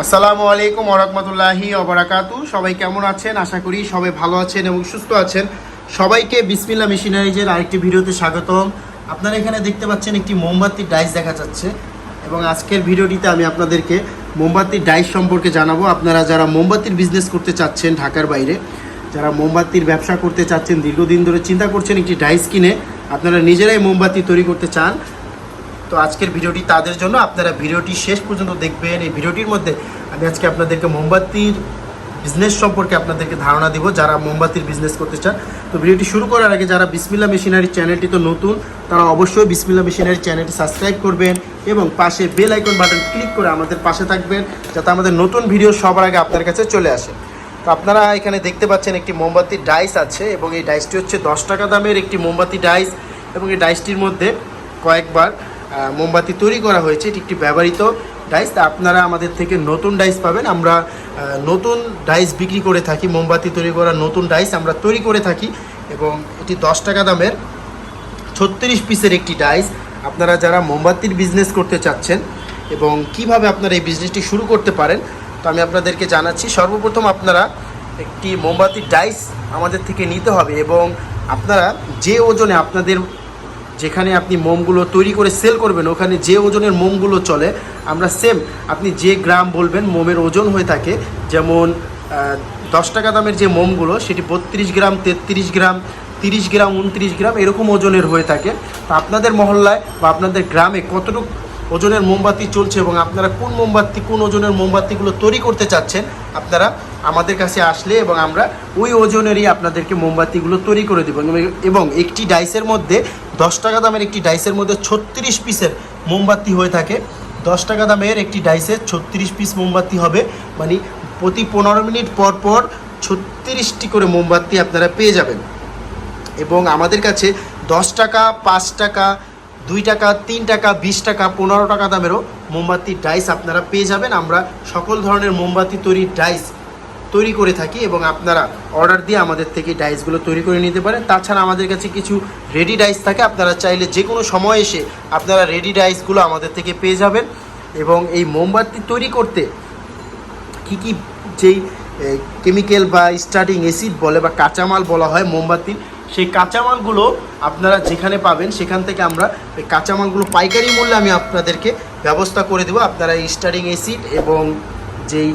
আসসালামু আলাইকুম ওরহমতুল্লাহি অবরাকাতু সবাই কেমন আছেন? আশা করি সবাই ভালো আছেন এবং সুস্থ আছেন। সবাইকে বিসমিল্লা মেশিনারিজের আরেকটি ভিডিওতে স্বাগতম। আপনারা এখানে দেখতে পাচ্ছেন একটি মোমবাতির ডাইস দেখা যাচ্ছে এবং আজকের ভিডিওটিতে আমি আপনাদেরকে মোমবাতির ডাইস সম্পর্কে জানাব। আপনারা যারা মোমবাতির বিজনেস করতে চাচ্ছেন ঢাকার বাইরে, যারা মোমবাতির ব্যবসা করতে চাচ্ছেন, দীর্ঘদিন ধরে চিন্তা করছেন একটি ডাইস কিনে, আপনারা নিজেরাই মোমবাতি তৈরি করতে চান। তো আজকের ভিডিওটি তাদের জন্য। আপনারা ভিডিওটি শেষ পর্যন্ত দেখবেন। এই ভিডিওটির মধ্যে আমি আজকে আপনাদেরকে মোমবাতির বিজনেস সম্পর্কে আপনাদেরকে ধারণা দিব, যারা মোমবাতির বিজনেস করতে চান। তো ভিডিওটি শুরু করার আগে যারা বিসমিল্লা মেশিনারি চ্যানেলটি তো নতুন, তারা অবশ্যই বিসমিল্লা মেশিনারি চ্যানেলটি সাবস্ক্রাইব করবেন এবং পাশে বেল আইকন বাটন ক্লিক করে আমাদের পাশে থাকবেন, যাতে আমাদের নতুন ভিডিও সবার আগে আপনার কাছে চলে আসে। তো আপনারা এখানে দেখতে পাচ্ছেন একটি মোমবাতির ডাইস আছে এবং এই ডাইসটি হচ্ছে দশ টাকা দামের একটি মোমবাতি ডাইস এবং এই ডাইসটির মধ্যে কয়েকবার মোমবাতি তৈরি করা হয়েছে, এটি একটি ব্যবহৃত ডাইস। আপনারা আমাদের থেকে নতুন ডাইস পাবেন। আমরা নতুন ডাইস বিক্রি করে থাকি, মোমবাতি তৈরি করা নতুন ডাইস আমরা তৈরি করে থাকি এবং এটি দশ টাকা দামের ছত্রিশ পিসের একটি ডাইস। আপনারা যারা মোমবাতির বিজনেস করতে চাচ্ছেন এবং কীভাবে আপনারা এই বিজনেসটি শুরু করতে পারেন, তো আমি আপনাদেরকে জানাচ্ছি, সর্বপ্রথম আপনারা একটি মোমবাতির ডাইস আমাদের থেকে নিতে হবে এবং আপনারা যে ওজনে আপনাদের যেখানে আপনি মোমগুলো তৈরি করে সেল করবেন, ওখানে যে ওজনের মোমগুলো চলে, আমরা সেম আপনি যে গ্রাম বলবেন, মোমের ওজন হয়ে থাকে, যেমন দশ টাকা দামের যে মোমগুলো, সেটি বত্রিশ গ্রাম, তেত্রিশ গ্রাম, তিরিশ গ্রাম, উনত্রিশ গ্রাম, এরকম ওজনের হয়ে থাকে। তো আপনাদের মহল্লায় বা আপনাদের গ্রামে কতটুকু ওজনের মোমবাতি চলছে এবং আপনারা কোন মোমবাতি, কোন ওজনের মোমবাতিগুলো তৈরি করতে চাচ্ছেন, আপনারা আমাদের কাছে আসলে এবং আমরা ওই ওজনেরই আপনাদেরকে মোমবাতিগুলো তৈরি করে দেবো। এবং- একটি ডাইসের মধ্যে দশ টাকা দামের একটি ডাইসের মধ্যে ছত্রিশ পিসের মোমবাতি হয়ে থাকে। দশ টাকা দামের একটি ডাইসে ছত্রিশ পিস মোমবাতি হবে। মানে প্রতি পনেরো মিনিট পর পর ছত্রিশটি করে মোমবাতি আপনারা পেয়ে যাবেন। এবং আমাদের কাছে দশ টাকা, পাঁচ টাকা, দুই টাকা, তিন টাকা, বিশ টাকা, পনেরো টাকা দামেরও মোমবাতির ডাইস আপনারা পেয়ে যাবেন। আমরা সকল ধরনের মোমবাতি তৈরির ডাইস তৈরি করে থাকি এবং আপনারা অর্ডার দিয়ে আমাদের থেকে ডাইসগুলো তৈরি করে নিতে পারেন। তাছাড়া আমাদের কাছে কিছু রেডি ডাইস থাকে, আপনারা চাইলে যে কোনো সময় এসে আপনারা রেডি ডাইসগুলো আমাদের থেকে পেয়ে যাবেন। এবং এই মোমবাতি তৈরি করতে কি কি যেই কেমিক্যাল বা স্টার্টিং অ্যাসিড বলে বা কাঁচামাল বলা হয় মোমবাতির, সেই কাঁচামালগুলো আপনারা যেখানে পাবেন সেখান থেকে আমরা এই কাঁচামালগুলো পাইকারি মূল্যে আমি আপনাদেরকে ব্যবস্থা করে দেবো। আপনারা স্টার্টিং অ্যাসিড এবং যেই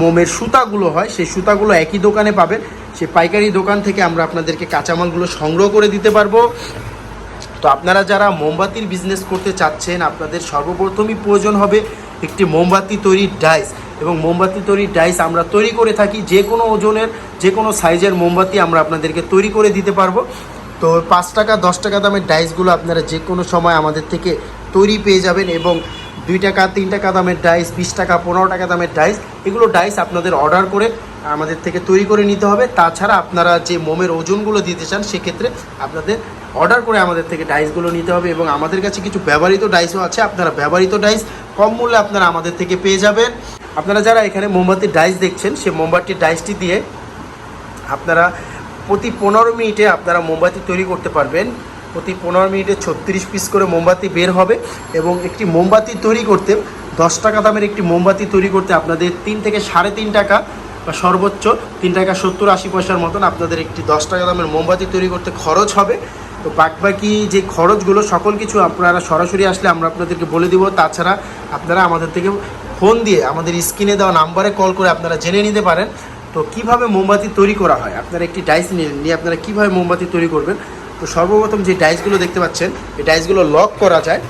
মোমের সুতাগুলো হয়, সেই সুতাগুলো একই দোকানে পাবেন। সেই পাইকারি দোকান থেকে আমরা আপনাদেরকে কাঁচামালগুলো সংগ্রহ করে দিতে পারব। তো আপনারা যারা মোমবাতির বিজনেস করতে চাচ্ছেন, আপনাদের সর্বপ্রথমই প্রয়োজন হবে একটি মোমবাতি তৈরির ডাইস এবং মোমবাতি তৈরির ডাইস আমরা তৈরি করে থাকি যে কোনো ওজনের, যে কোনো সাইজের মোমবাতি আমরা আপনাদেরকে তৈরি করে দিতে পারব। তো পাঁচ টাকা, দশ টাকা দামের ডাইসগুলো আপনারা যে কোনো সময় আমাদের থেকে তৈরি পেয়ে যাবেন এবং দুই টাকা, তিন টাকা দামের ডাইস বিশ টাকা, পনেরো টাকা দামের ডাইস এগুলো ডাইস আপনাদের অর্ডার করে আমাদের থেকে তৈরি করে নিতে হবে। তাছাড়া আপনারা যে মোমের ওজনগুলো দিতে চান, সেক্ষেত্রে আপনাদের অর্ডার করে আমাদের থেকে ডাইসগুলো নিতে হবে এবং আমাদের কাছে কিছু ব্যবহৃত ডাইসও আছে। আপনারা ব্যবহৃত ডাইস কম মূল্যে আপনারা আমাদের থেকে পেয়ে যাবেন। আপনারা যারা এখানে মোমবাতির ডাইস দেখছেন সেই মোমবাতির ডাইসটি দিয়ে আপনারা প্রতি পনেরো মিনিটে আপনারা মোমবাতি তৈরি করতে পারবেন। প্রতি পনেরো মিনিটে ছত্রিশ পিস করে মোমবাতি বের হবে এবং একটি মোমবাতি তৈরি করতে দশ টাকা দামের একটি মোমবাতি তৈরি করতে আপনাদের তিন থেকে সাড়ে তিন টাকা বা সর্বোচ্চ তিন টাকা সত্তর আশি পয়সার মতন আপনাদের একটি দশ টাকা দামের মোমবাতি তৈরি করতে খরচ হবে। তো বাকি যে খরচগুলো, সকল কিছু আপনারা সরাসরি আসলে আমরা আপনাদেরকে বলে দিব। তাছাড়া আপনারা আমাদের থেকে ফোন দিয়ে আমাদের স্ক্রিনে দেওয়া নাম্বারে কল করে আপনারা জেনে নিতে পারেন। তো কীভাবে মোমবাতি তৈরি করা হয়? আপনারা একটি ডাইস নিয়ে নিয়ে আপনারা কীভাবে মোমবাতি তৈরি করবেন? তো সর্বপ্রথম যে ডাইসগুলো দেখতে পাচ্ছেন, এই ডাইসগুলো লক করা যায়।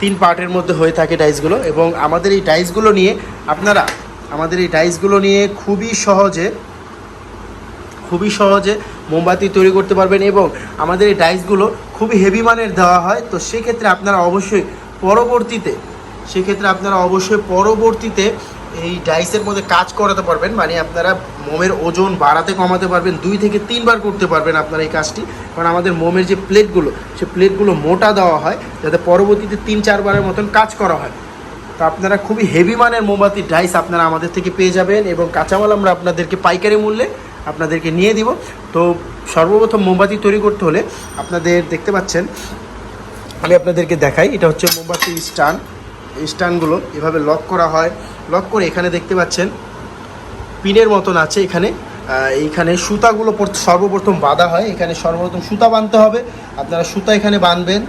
তিন পার্টের মধ্যে হয়ে থাকে ডাইসগুলো এবং আমাদের এই ডাইসগুলো নিয়ে আপনারা, আমাদের এই ডাইসগুলো নিয়ে খুবই সহজে খুবই সহজে মোমবাতি তৈরি করতে পারবেন এবং আমাদের এই ডাইসগুলো খুবই হেভি মানের দেওয়া হয়। তো সেক্ষেত্রে আপনারা অবশ্যই পরবর্তীতে, সেক্ষেত্রে আপনারা অবশ্যই পরবর্তীতে এই ডাইসের মধ্যে কাজ করাতে পারবেন। মানে আপনারা মোমের ওজন বাড়াতে কমাতে পারবেন, দুই থেকে তিনবার করতে পারবেন আপনারা এই কাজটি। কারণ আমাদের মোমের যে প্লেটগুলো, সে প্লেটগুলো মোটা দেওয়া হয়, যাতে পরবর্তীতে তিন, চারবারের মতন কাজ করা হয়। তো আপনারা খুবই হেভি মানের মোমবাতির ডাইস আপনারা আমাদের থেকে পেয়ে যাবেন এবং কাঁচামাল আমরা আপনাদেরকে পাইকারি মূল্যে আপনাদেরকে নিয়ে দিব। তো সর্বপ্রথম মোমবাতি তৈরি করতে হলে আপনাদের দেখতে পাচ্ছেন, আমি আপনাদেরকে দেখাই, এটা হচ্ছে মোমবাতি স্টান এই স্ট্যান্ডগুলো এভাবে লক করা হয়। লক করে এখানে দেখতে পাচ্ছেন, পিনের মতন আছে এখানে। এইখানে সুতাগুলো সর্বপ্রথম বাঁধা হয়। এখানে সর্বপ্রথম সুতা বাঁধতে হবে। আপনারা সুতা এখানে বাঁধবেন।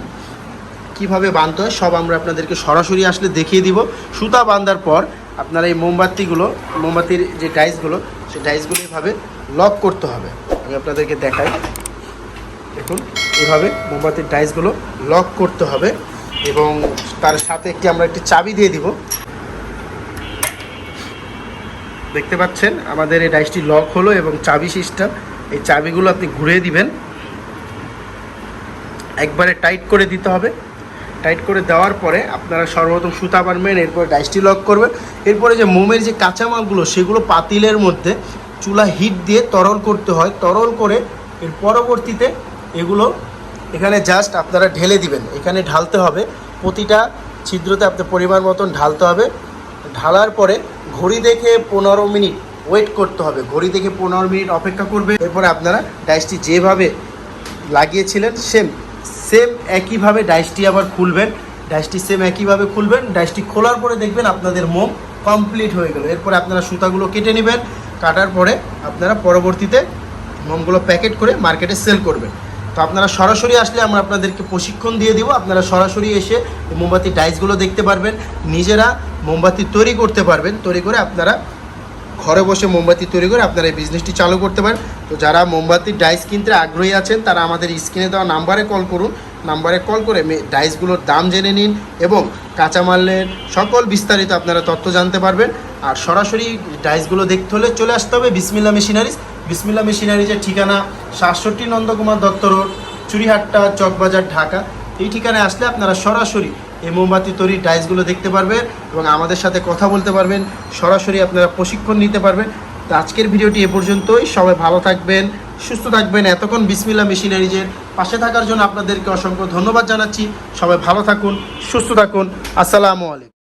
কীভাবে বাঁধতে হয় সব আমরা আপনাদেরকে সরাসরি আসলে দেখিয়ে দিব। সুতা বাঁধার পর আপনারা এই মোমবাতিগুলো, মোমবাতির যে ডাইসগুলো সেই ডাইসগুলো এভাবে লক করতে হবে। আমি আপনাদেরকে দেখাই। দেখুন, এভাবে মোমবাতির ডাইসগুলো লক করতে হবে এবং তার সাথে একটি আমরা একটি চাবি দিয়ে দিব। দেখতে পাচ্ছেন, আমাদের এই ডাইসটি লক হলো এবং চাবি সিস্টেম এই চাবিগুলো আপনি ঘুরিয়ে দিবেন। একবারে টাইট করে দিতে হবে। টাইট করে দেওয়ার পরে আপনারা সর্বপ্রথম সুতা বানবেন, এরপরে ডাইসটি লক করবেন। এরপরে যে মোমের যে কাঁচামালগুলো, সেগুলো পাতিলের মধ্যে চুলা হিট দিয়ে তরল করতে হয়। তরল করে এর পরবর্তীতে এগুলো এখানে জাস্ট আপনারা ঢেলে দিবেন। এখানে ঢালতে হবে। প্রতিটা ছিদ্রতে আপনার পরিমাণ মতন ঢালতে হবে। ঢালার পরে ঘড়ি দেখে পনেরো মিনিট ওয়েট করতে হবে। ঘড়ি দেখে পনেরো মিনিট অপেক্ষা করবে। এরপরে আপনারা ডাইসটি যেভাবে লাগিয়েছিলেন সেম সেম একইভাবে ডাইসটি আবার খুলবেন। ডাইসটি সেম একইভাবে খুলবেন। ডাইসটি খোলার পরে দেখবেন আপনাদের মোম কমপ্লিট হয়ে গেল। এরপরে আপনারা সুতাগুলো কেটে নেবেন। কাটার পরে আপনারা পরবর্তীতে মোমগুলো প্যাকেট করে মার্কেটে সেল করবেন। তো আপনারা সরাসরি আসলে আমরা আপনাদেরকে প্রশিক্ষণ দিয়ে দিব। আপনারা সরাসরি এসে মোমবাতি ডাইসগুলো দেখতে পারবেন। নিজেরা মোমবাতি তৈরি করতে পারবেন। তৈরি করে আপনারা ঘরে বসে মোমবাতি তৈরি করে আপনারা এই বিজনেসটি চালু করতে পারেন। তো যারা মোমবাতির ডাইস কিনতে আগ্রহী আছেন, তারা আমাদের স্ক্রিনে দেওয়া নাম্বারে কল করুন। নাম্বারে কল করে ডাইসগুলোর দাম জেনে নিন এবং কাঁচামালের সকল বিস্তারিত আপনারা তথ্য জানতে পারবেন। আর সরাসরি ডাইসগুলো দেখতে হলে চলে আসতে হবে বিসমিল্লা মেশিনারিজ। বিসমিল্লা মেশিনারিজের ঠিকানা সাতষট্টি নন্দকুমার দত্ত রোড, চুরিহাট্টা, চকবাজার, ঢাকা। এই ঠিকানায় আসলে আপনারা সরাসরি এই মোমবাতি তৈরির ডাইসগুলো দেখতে পারবেন এবং আমাদের সাথে কথা বলতে পারবেন। সরাসরি আপনারা প্রশিক্ষণ নিতে পারবেন। তো আজকের ভিডিওটি এ পর্যন্তই। সবাই ভালো থাকবেন, সুস্থ থাকবেন। এতক্ষণ বিসমিল্লা মেশিনারিজের পাশে থাকার জন্য আপনাদেরকে অসংখ্য ধন্যবাদ জানাচ্ছি। সবাই ভালো থাকুন, সুস্থ থাকুন। আসসালামু আলাইকুম।